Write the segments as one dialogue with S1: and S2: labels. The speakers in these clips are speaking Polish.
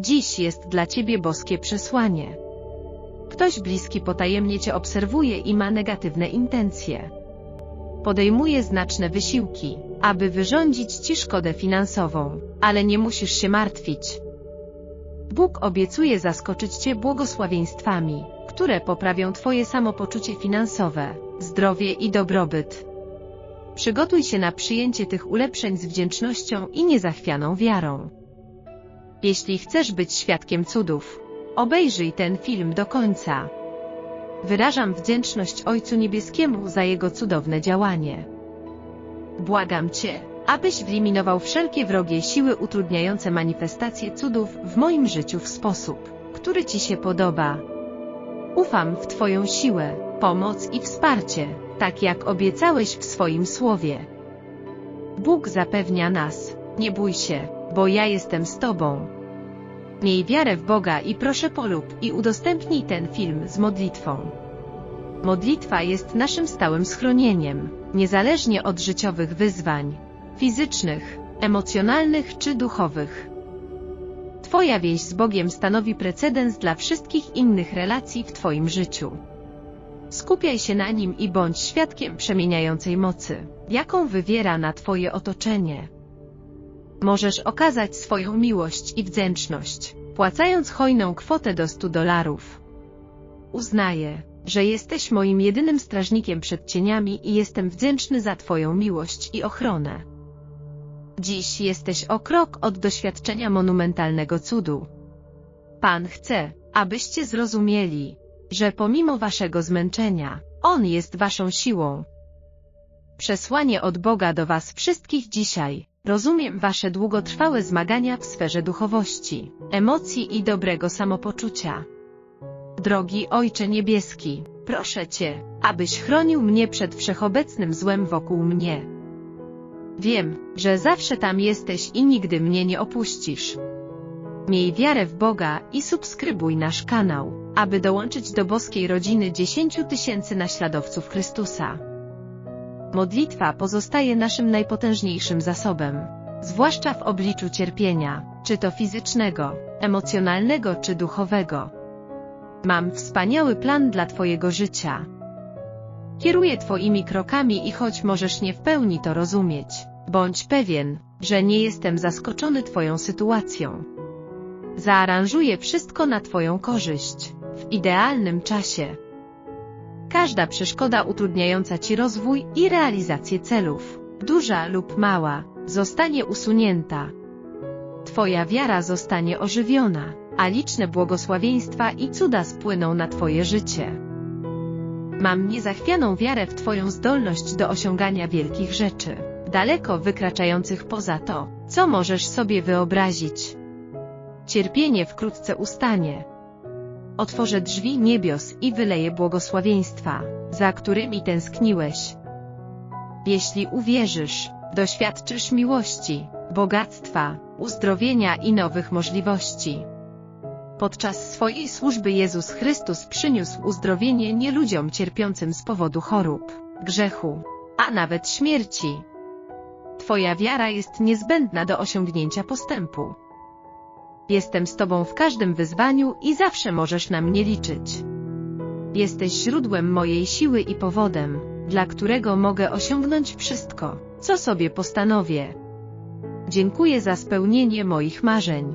S1: Dziś jest dla ciebie boskie przesłanie. Ktoś bliski potajemnie cię obserwuje i ma negatywne intencje. Podejmuje znaczne wysiłki, aby wyrządzić ci szkodę finansową, ale nie musisz się martwić. Bóg obiecuje zaskoczyć cię błogosławieństwami, które poprawią twoje samopoczucie finansowe, zdrowie i dobrobyt. Przygotuj się na przyjęcie tych ulepszeń z wdzięcznością i niezachwianą wiarą. Jeśli chcesz być świadkiem cudów, obejrzyj ten film do końca. Wyrażam wdzięczność Ojcu Niebieskiemu za Jego cudowne działanie. Błagam Cię, abyś wyeliminował wszelkie wrogie siły utrudniające manifestację cudów w moim życiu w sposób, który Ci się podoba. Ufam w Twoją siłę, pomoc i wsparcie, tak jak obiecałeś w swoim słowie. Bóg zapewnia nas, nie bój się, bo ja jestem z Tobą. Miej wiarę w Boga i proszę polub i udostępnij ten film z modlitwą. Modlitwa jest naszym stałym schronieniem, niezależnie od życiowych wyzwań, fizycznych, emocjonalnych czy duchowych. Twoja więź z Bogiem stanowi precedens dla wszystkich innych relacji w Twoim życiu. Skupiaj się na nim i bądź świadkiem przemieniającej mocy, jaką wywiera na Twoje otoczenie. Możesz okazać swoją miłość i wdzięczność, płacając hojną kwotę do 100 dolarów. Uznaję, że jesteś moim jedynym strażnikiem przed cieniami i jestem wdzięczny za Twoją miłość i ochronę. Dziś jesteś o krok od doświadczenia monumentalnego cudu. Pan chce, abyście zrozumieli, że pomimo waszego zmęczenia, On jest waszą siłą. Przesłanie od Boga do was wszystkich dzisiaj. Rozumiem wasze długotrwałe zmagania w sferze duchowości, emocji i dobrego samopoczucia. Drogi Ojcze Niebieski, proszę Cię, abyś chronił mnie przed wszechobecnym złem wokół mnie. Wiem, że zawsze tam jesteś i nigdy mnie nie opuścisz. Miej wiarę w Boga i subskrybuj nasz kanał, aby dołączyć do boskiej rodziny 10 tysięcy naśladowców Chrystusa. Modlitwa pozostaje naszym najpotężniejszym zasobem, zwłaszcza w obliczu cierpienia, czy to fizycznego, emocjonalnego czy duchowego. Mam wspaniały plan dla Twojego życia. Kieruję Twoimi krokami i choć możesz nie w pełni to rozumieć, bądź pewien, że nie jestem zaskoczony Twoją sytuacją. Zaaranżuję wszystko na Twoją korzyść, w idealnym czasie. Każda przeszkoda utrudniająca Ci rozwój i realizację celów, duża lub mała, zostanie usunięta. Twoja wiara zostanie ożywiona, a liczne błogosławieństwa i cuda spłyną na Twoje życie. Mam niezachwianą wiarę w Twoją zdolność do osiągania wielkich rzeczy, daleko wykraczających poza to, co możesz sobie wyobrazić. Cierpienie wkrótce ustanie. Otworzę drzwi niebios i wyleję błogosławieństwa, za którymi tęskniłeś. Jeśli uwierzysz, doświadczysz miłości, bogactwa, uzdrowienia i nowych możliwości. Podczas swojej służby Jezus Chrystus przyniósł uzdrowienie nie ludziom cierpiącym z powodu chorób, grzechu, a nawet śmierci. Twoja wiara jest niezbędna do osiągnięcia postępu. Jestem z Tobą w każdym wyzwaniu i zawsze możesz na mnie liczyć. Jesteś źródłem mojej siły i powodem, dla którego mogę osiągnąć wszystko, co sobie postanowię. Dziękuję za spełnienie moich marzeń.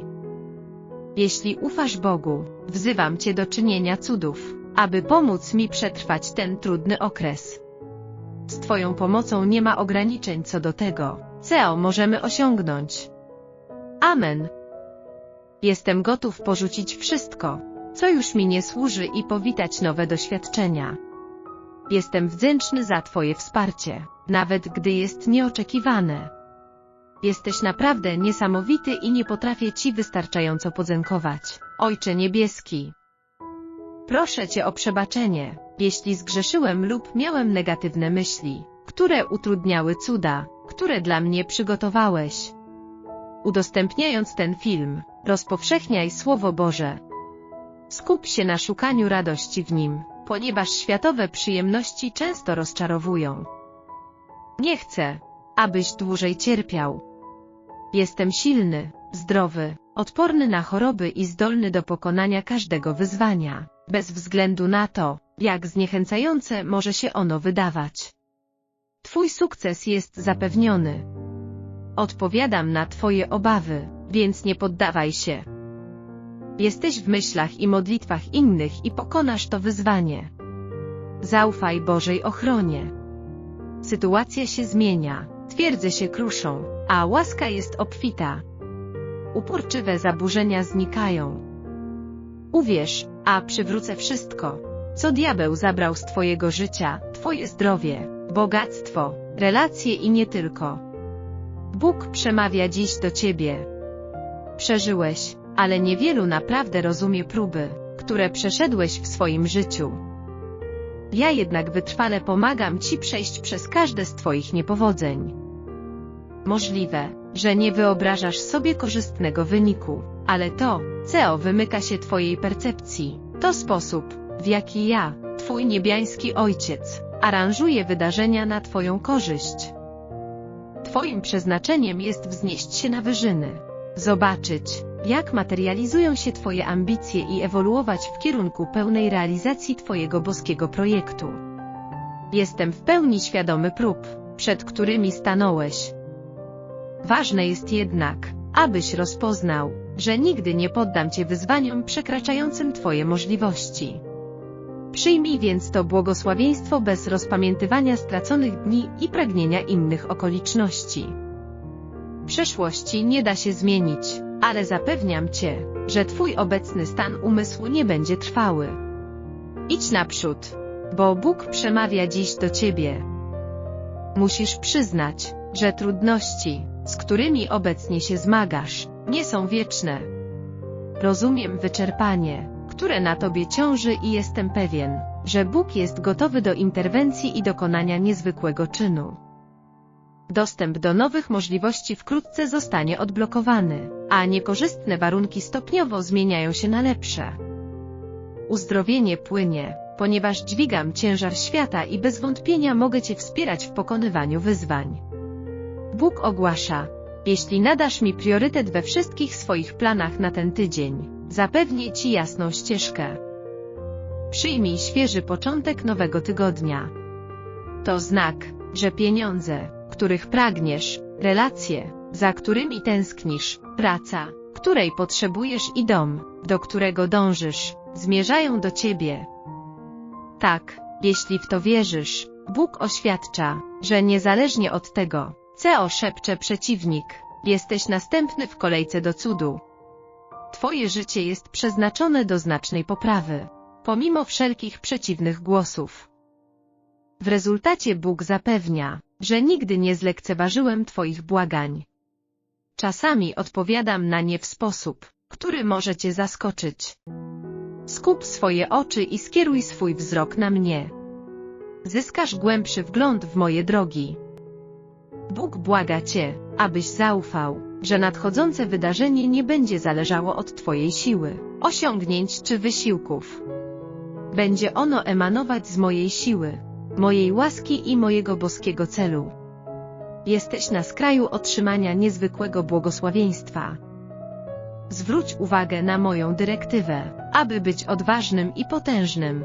S1: Jeśli ufasz Bogu, wzywam Cię do czynienia cudów, aby pomóc mi przetrwać ten trudny okres. Z Twoją pomocą nie ma ograniczeń co do tego, co możemy osiągnąć. Amen. Jestem gotów porzucić wszystko, co już mi nie służy i powitać nowe doświadczenia. Jestem wdzięczny za Twoje wsparcie, nawet gdy jest nieoczekiwane. Jesteś naprawdę niesamowity i nie potrafię Ci wystarczająco podziękować, Ojcze Niebieski. Proszę Cię o przebaczenie, jeśli zgrzeszyłem lub miałem negatywne myśli, które utrudniały cuda, które dla mnie przygotowałeś. Udostępniając ten film, rozpowszechniaj Słowo Boże. Skup się na szukaniu radości w nim, ponieważ światowe przyjemności często rozczarowują. Nie chcę, abyś dłużej cierpiał. Jestem silny, zdrowy, odporny na choroby i zdolny do pokonania każdego wyzwania, bez względu na to, jak zniechęcające może się ono wydawać. Twój sukces jest zapewniony. Odpowiadam na Twoje obawy, więc nie poddawaj się. Jesteś w myślach i modlitwach innych i pokonasz to wyzwanie. Zaufaj Bożej ochronie. Sytuacja się zmienia, twierdze się kruszą, a łaska jest obfita. Uporczywe zaburzenia znikają. Uwierz, a przywrócę wszystko, co diabeł zabrał z Twojego życia, Twoje zdrowie, bogactwo, relacje i nie tylko. Bóg przemawia dziś do Ciebie. Przeżyłeś, ale niewielu naprawdę rozumie próby, które przeszedłeś w swoim życiu. Ja jednak wytrwale pomagam Ci przejść przez każde z Twoich niepowodzeń. Możliwe, że nie wyobrażasz sobie korzystnego wyniku, ale to, co wymyka się Twojej percepcji, to sposób, w jaki ja, Twój niebiański Ojciec, aranżuję wydarzenia na Twoją korzyść. Twoim przeznaczeniem jest wznieść się na wyżyny, zobaczyć, jak materializują się Twoje ambicje i ewoluować w kierunku pełnej realizacji Twojego boskiego projektu. Jestem w pełni świadomy prób, przed którymi stanąłeś. Ważne jest jednak, abyś rozpoznał, że nigdy nie poddam Cię wyzwaniom przekraczającym Twoje możliwości. Przyjmij więc to błogosławieństwo bez rozpamiętywania straconych dni i pragnienia innych okoliczności. Przeszłości nie da się zmienić, ale zapewniam Cię, że Twój obecny stan umysłu nie będzie trwały. Idź naprzód, bo Bóg przemawia dziś do Ciebie. Musisz przyznać, że trudności, z którymi obecnie się zmagasz, nie są wieczne. Rozumiem wyczerpanie, które na Tobie ciąży i jestem pewien, że Bóg jest gotowy do interwencji i dokonania niezwykłego czynu. Dostęp do nowych możliwości wkrótce zostanie odblokowany, a niekorzystne warunki stopniowo zmieniają się na lepsze. Uzdrowienie płynie, ponieważ dźwigam ciężar świata i bez wątpienia mogę Cię wspierać w pokonywaniu wyzwań. Bóg ogłasza, jeśli nadasz mi priorytet we wszystkich swoich planach na ten tydzień, zapewnię Ci jasną ścieżkę. Przyjmij świeży początek nowego tygodnia. To znak, że pieniądze, których pragniesz, relacje, za którymi tęsknisz, praca, której potrzebujesz i dom, do którego dążysz, zmierzają do Ciebie. Tak, jeśli w to wierzysz, Bóg oświadcza, że niezależnie od tego, co szepcze przeciwnik, jesteś następny w kolejce do cudu. Twoje życie jest przeznaczone do znacznej poprawy, pomimo wszelkich przeciwnych głosów. W rezultacie Bóg zapewnia, że nigdy nie zlekceważyłem Twoich błagań. Czasami odpowiadam na nie w sposób, który może Cię zaskoczyć. Skup swoje oczy i skieruj swój wzrok na mnie. Zyskasz głębszy wgląd w moje drogi. Bóg błaga Cię, abyś zaufał, że nadchodzące wydarzenie nie będzie zależało od Twojej siły, osiągnięć czy wysiłków. Będzie ono emanować z mojej siły, mojej łaski i mojego boskiego celu. Jesteś na skraju otrzymania niezwykłego błogosławieństwa. Zwróć uwagę na moją dyrektywę, aby być odważnym i potężnym.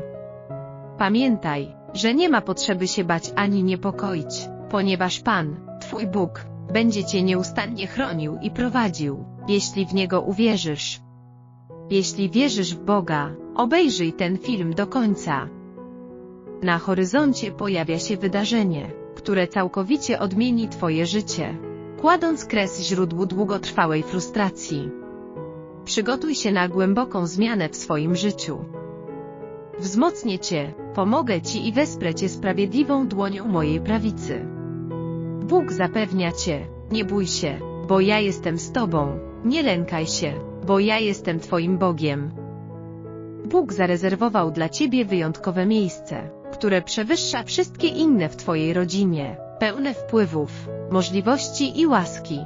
S1: Pamiętaj, że nie ma potrzeby się bać ani niepokoić, ponieważ Pan, Twój Bóg, będzie Cię nieustannie chronił i prowadził, jeśli w Niego uwierzysz. Jeśli wierzysz w Boga, obejrzyj ten film do końca. Na horyzoncie pojawia się wydarzenie, które całkowicie odmieni Twoje życie, kładąc kres źródłu długotrwałej frustracji. Przygotuj się na głęboką zmianę w swoim życiu. Wzmocnię Cię, pomogę Ci i wesprę Cię sprawiedliwą dłonią mojej prawicy. Bóg zapewnia Cię, nie bój się, bo ja jestem z Tobą, nie lękaj się, bo ja jestem Twoim Bogiem. Bóg zarezerwował dla Ciebie wyjątkowe miejsce, które przewyższa wszystkie inne w Twojej rodzinie, pełne wpływów, możliwości i łaski.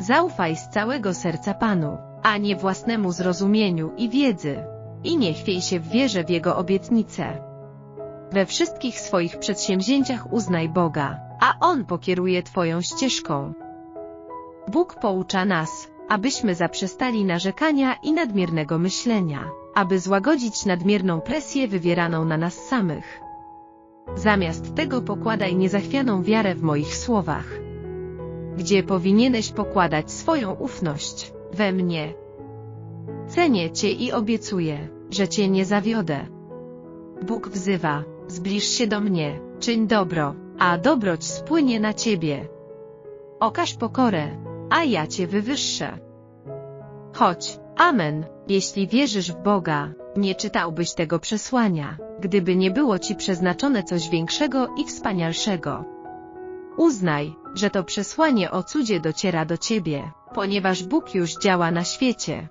S1: Zaufaj z całego serca Panu, a nie własnemu zrozumieniu i wiedzy, i nie chwiej się w wierze w Jego obietnice. We wszystkich swoich przedsięwzięciach uznaj Boga, a On pokieruje Twoją ścieżką. Bóg poucza nas, abyśmy zaprzestali narzekania i nadmiernego myślenia, aby złagodzić nadmierną presję wywieraną na nas samych. Zamiast tego pokładaj niezachwianą wiarę w moich słowach. Gdzie powinieneś pokładać swoją ufność? We mnie. Cenię Cię i obiecuję, że Cię nie zawiodę. Bóg wzywa, zbliż się do mnie, czyń dobro, a dobroć spłynie na Ciebie. Okaż pokorę, a ja Cię wywyższę. Chodź, amen, jeśli wierzysz w Boga, nie czytałbyś tego przesłania, gdyby nie było Ci przeznaczone coś większego i wspanialszego. Uznaj, że to przesłanie o cudzie dociera do Ciebie, ponieważ Bóg już działa na świecie.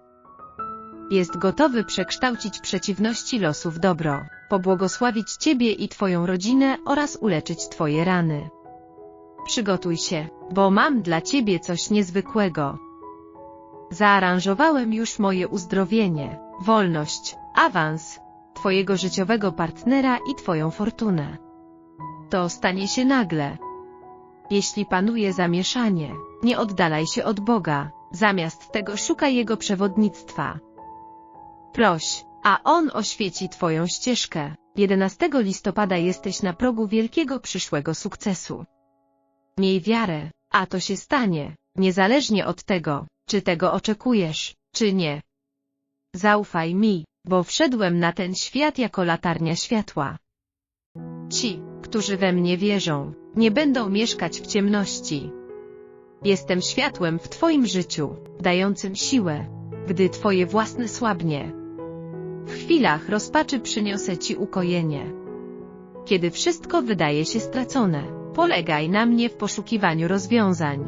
S1: Jest gotowy przekształcić przeciwności losu w dobro, pobłogosławić Ciebie i Twoją rodzinę oraz uleczyć Twoje rany. Przygotuj się, bo mam dla Ciebie coś niezwykłego. Zaaranżowałem już moje uzdrowienie, wolność, awans, Twojego życiowego partnera i Twoją fortunę. To stanie się nagle. Jeśli panuje zamieszanie, nie oddalaj się od Boga, zamiast tego szukaj Jego przewodnictwa. Proś, a On oświeci Twoją ścieżkę. 11 listopada jesteś na progu wielkiego przyszłego sukcesu. Miej wiarę, a to się stanie, niezależnie od tego, czy tego oczekujesz, czy nie. Zaufaj mi, bo wszedłem na ten świat jako latarnia światła. Ci, którzy we mnie wierzą, nie będą mieszkać w ciemności. Jestem światłem w Twoim życiu, dającym siłę, gdy Twoje własne słabnie. W chwilach rozpaczy przyniosę Ci ukojenie. Kiedy wszystko wydaje się stracone, polegaj na mnie w poszukiwaniu rozwiązań.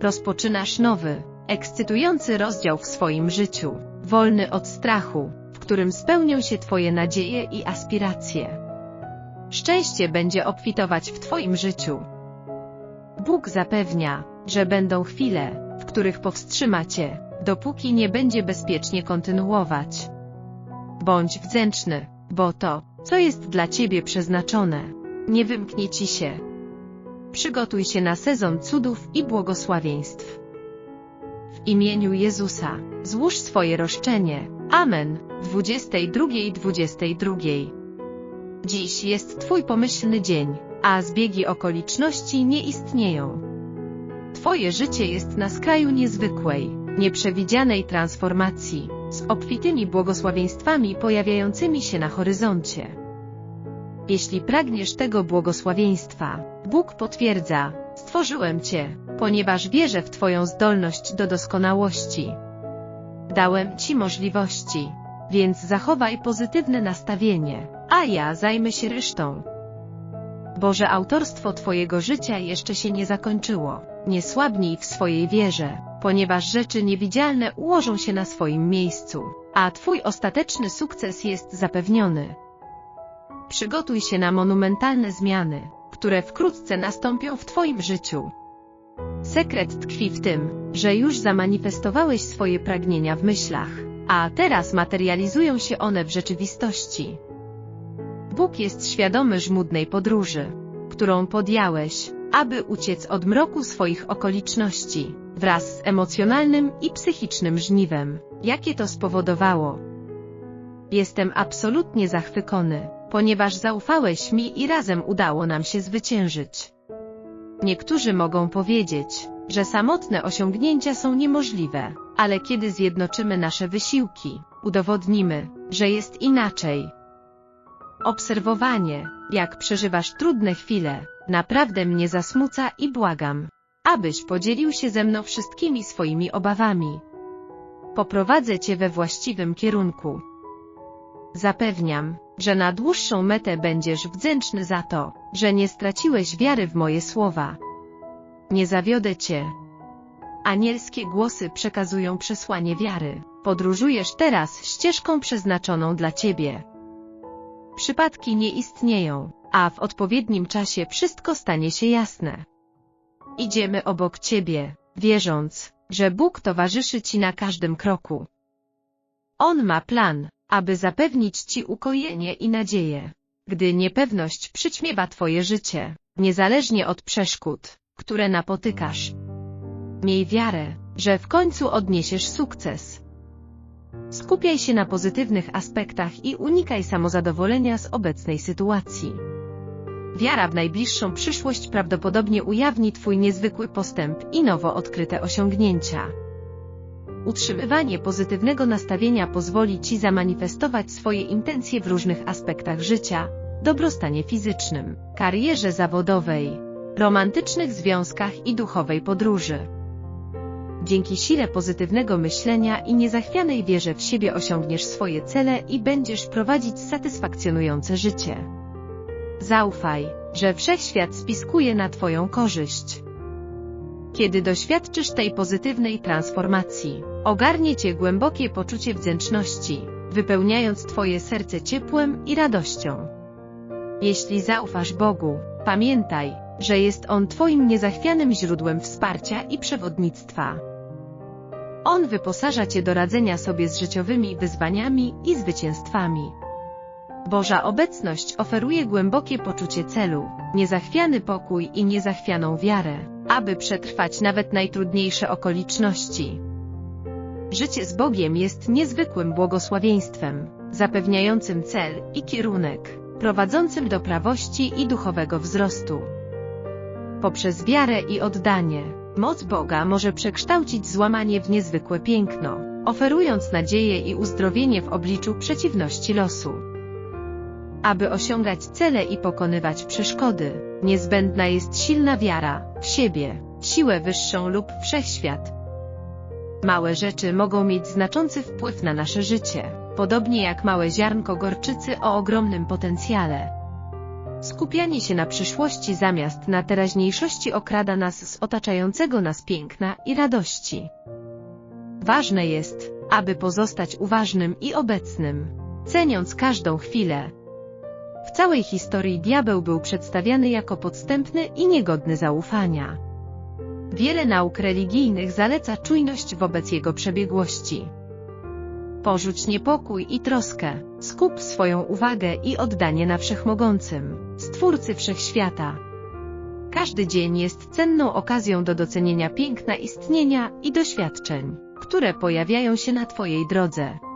S1: Rozpoczynasz nowy, ekscytujący rozdział w swoim życiu, wolny od strachu, w którym spełnią się Twoje nadzieje i aspiracje. Szczęście będzie obfitować w Twoim życiu. Bóg zapewnia, że będą chwile, w których powstrzyma Cię, dopóki nie będzie bezpiecznie kontynuować. Bądź wdzięczny, bo to, co jest dla Ciebie przeznaczone, nie wymknie Ci się. Przygotuj się na sezon cudów i błogosławieństw. W imieniu Jezusa, złóż swoje roszczenie. Amen. 22.22 Dziś jest Twój pomyślny dzień, a zbiegi okoliczności nie istnieją. Twoje życie jest na skraju niezwykłej, nieprzewidzianej transformacji, z obfitymi błogosławieństwami pojawiającymi się na horyzoncie. Jeśli pragniesz tego błogosławieństwa, Bóg potwierdza, stworzyłem Cię, ponieważ wierzę w Twoją zdolność do doskonałości. Dałem Ci możliwości, więc zachowaj pozytywne nastawienie, a ja zajmę się resztą. Boże autorstwo Twojego życia jeszcze się nie zakończyło. Nie słabnij w swojej wierze, ponieważ rzeczy niewidzialne ułożą się na swoim miejscu, a Twój ostateczny sukces jest zapewniony. Przygotuj się na monumentalne zmiany, które wkrótce nastąpią w Twoim życiu. Sekret tkwi w tym, że już zamanifestowałeś swoje pragnienia w myślach, a teraz materializują się one w rzeczywistości. Bóg jest świadomy żmudnej podróży, którą podjąłeś, aby uciec od mroku swoich okoliczności, wraz z emocjonalnym i psychicznym żniwem, jakie to spowodowało. Jestem absolutnie zachwycony, ponieważ zaufałeś mi i razem udało nam się zwyciężyć. Niektórzy mogą powiedzieć, że samotne osiągnięcia są niemożliwe, ale kiedy zjednoczymy nasze wysiłki, udowodnimy, że jest inaczej. Obserwowanie, jak przeżywasz trudne chwile, naprawdę mnie zasmuca i błagam, abyś podzielił się ze mną wszystkimi swoimi obawami. Poprowadzę Cię we właściwym kierunku. Zapewniam, że na dłuższą metę będziesz wdzięczny za to, że nie straciłeś wiary w moje słowa. Nie zawiodę Cię. Anielskie głosy przekazują przesłanie wiary. Podróżujesz teraz ścieżką przeznaczoną dla Ciebie. Przypadki nie istnieją, a w odpowiednim czasie wszystko stanie się jasne. Idziemy obok Ciebie, wierząc, że Bóg towarzyszy Ci na każdym kroku. On ma plan, aby zapewnić Ci ukojenie i nadzieję. Gdy niepewność przyćmiewa Twoje życie, niezależnie od przeszkód, które napotykasz. Miej wiarę, że w końcu odniesiesz sukces. Skupiaj się na pozytywnych aspektach i unikaj samozadowolenia z obecnej sytuacji. Wiara w najbliższą przyszłość prawdopodobnie ujawni Twój niezwykły postęp i nowo odkryte osiągnięcia. Utrzymywanie pozytywnego nastawienia pozwoli Ci zamanifestować swoje intencje w różnych aspektach życia, dobrostanie fizycznym, karierze zawodowej, romantycznych związkach i duchowej podróży. Dzięki sile pozytywnego myślenia i niezachwianej wierze w siebie osiągniesz swoje cele i będziesz prowadzić satysfakcjonujące życie. Zaufaj, że wszechświat spiskuje na Twoją korzyść. Kiedy doświadczysz tej pozytywnej transformacji, ogarnie Cię głębokie poczucie wdzięczności, wypełniając Twoje serce ciepłem i radością. Jeśli zaufasz Bogu, pamiętaj, że jest On Twoim niezachwianym źródłem wsparcia i przewodnictwa. On wyposaża Cię do radzenia sobie z życiowymi wyzwaniami i zwycięstwami. Boża obecność oferuje głębokie poczucie celu, niezachwiany pokój i niezachwianą wiarę, aby przetrwać nawet najtrudniejsze okoliczności. Życie z Bogiem jest niezwykłym błogosławieństwem, zapewniającym cel i kierunek, prowadzącym do prawości i duchowego wzrostu. Poprzez wiarę i oddanie, moc Boga może przekształcić złamanie w niezwykłe piękno, oferując nadzieję i uzdrowienie w obliczu przeciwności losu. Aby osiągać cele i pokonywać przeszkody, niezbędna jest silna wiara w siebie, siłę wyższą lub wszechświat. Małe rzeczy mogą mieć znaczący wpływ na nasze życie, podobnie jak małe ziarnko gorczycy o ogromnym potencjale. Skupianie się na przyszłości zamiast na teraźniejszości okrada nas z otaczającego nas piękna i radości. Ważne jest, aby pozostać uważnym i obecnym, ceniąc każdą chwilę. W całej historii diabeł był przedstawiany jako podstępny i niegodny zaufania. Wiele nauk religijnych zaleca czujność wobec jego przebiegłości. Porzuć niepokój i troskę, skup swoją uwagę i oddanie na Wszechmogącym, Stwórcy Wszechświata. Każdy dzień jest cenną okazją do docenienia piękna istnienia i doświadczeń, które pojawiają się na Twojej drodze.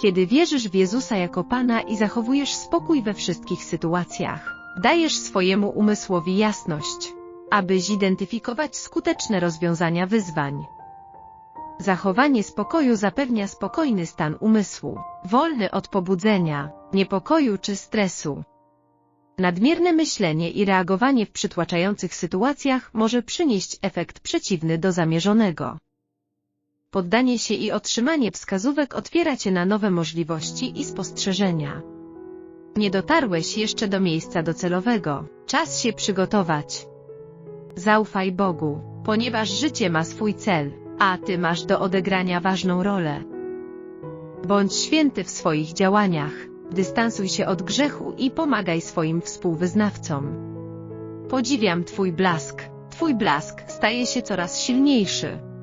S1: Kiedy wierzysz w Jezusa jako Pana i zachowujesz spokój we wszystkich sytuacjach, dajesz swojemu umysłowi jasność, aby zidentyfikować skuteczne rozwiązania wyzwań. Zachowanie spokoju zapewnia spokojny stan umysłu, wolny od pobudzenia, niepokoju czy stresu. Nadmierne myślenie i reagowanie w przytłaczających sytuacjach może przynieść efekt przeciwny do zamierzonego. Poddanie się i otrzymanie wskazówek otwiera Cię na nowe możliwości i spostrzeżenia. Nie dotarłeś jeszcze do miejsca docelowego, czas się przygotować. Zaufaj Bogu, ponieważ życie ma swój cel, a Ty masz do odegrania ważną rolę. Bądź święty w swoich działaniach, dystansuj się od grzechu i pomagaj swoim współwyznawcom. Podziwiam Twój blask, Twój blask staje się coraz silniejszy.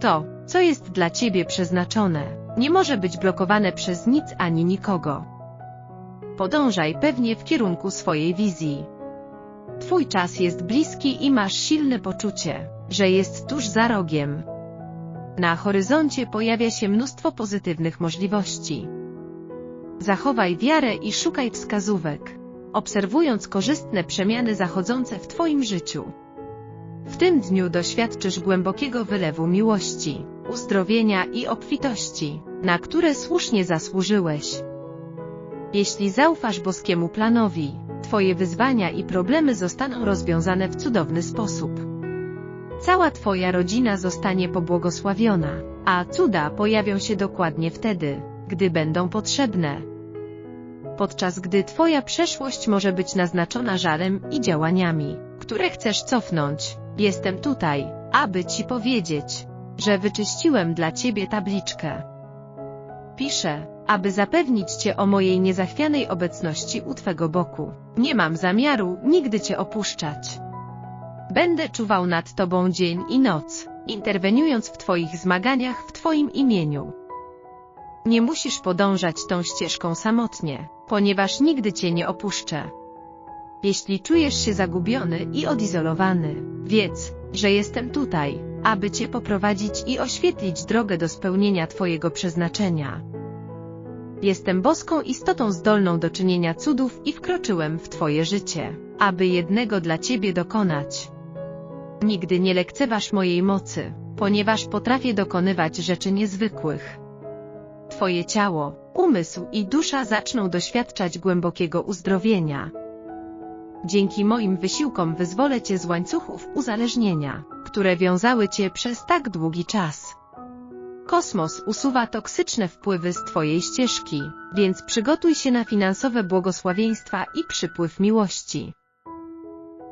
S1: To, co jest dla Ciebie przeznaczone, nie może być blokowane przez nic ani nikogo. Podążaj pewnie w kierunku swojej wizji. Twój czas jest bliski i masz silne poczucie, że jest tuż za rogiem. Na horyzoncie pojawia się mnóstwo pozytywnych możliwości. Zachowaj wiarę i szukaj wskazówek, obserwując korzystne przemiany zachodzące w Twoim życiu. W tym dniu doświadczysz głębokiego wylewu miłości, uzdrowienia i obfitości, na które słusznie zasłużyłeś. Jeśli zaufasz boskiemu planowi, Twoje wyzwania i problemy zostaną rozwiązane w cudowny sposób. Cała Twoja rodzina zostanie pobłogosławiona, a cuda pojawią się dokładnie wtedy, gdy będą potrzebne. Podczas gdy Twoja przeszłość może być naznaczona żalem i działaniami, które chcesz cofnąć, jestem tutaj, aby Ci powiedzieć, że wyczyściłem dla Ciebie tabliczkę. Piszę, aby zapewnić Cię o mojej niezachwianej obecności u Twego boku. Nie mam zamiaru nigdy Cię opuszczać. Będę czuwał nad Tobą dzień i noc, interweniując w Twoich zmaganiach w Twoim imieniu. Nie musisz podążać tą ścieżką samotnie, ponieważ nigdy Cię nie opuszczę. Jeśli czujesz się zagubiony i odizolowany, wiedz, że jestem tutaj, aby Cię poprowadzić i oświetlić drogę do spełnienia Twojego przeznaczenia. Jestem boską istotą zdolną do czynienia cudów i wkroczyłem w Twoje życie, aby jednego dla Ciebie dokonać. Nigdy nie lekceważ mojej mocy, ponieważ potrafię dokonywać rzeczy niezwykłych. Twoje ciało, umysł i dusza zaczną doświadczać głębokiego uzdrowienia. Dzięki moim wysiłkom wyzwolę Cię z łańcuchów uzależnienia, które wiązały Cię przez tak długi czas. Kosmos usuwa toksyczne wpływy z Twojej ścieżki, więc przygotuj się na finansowe błogosławieństwa i przypływ miłości.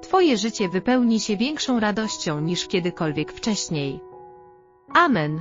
S1: Twoje życie wypełni się większą radością niż kiedykolwiek wcześniej. Amen.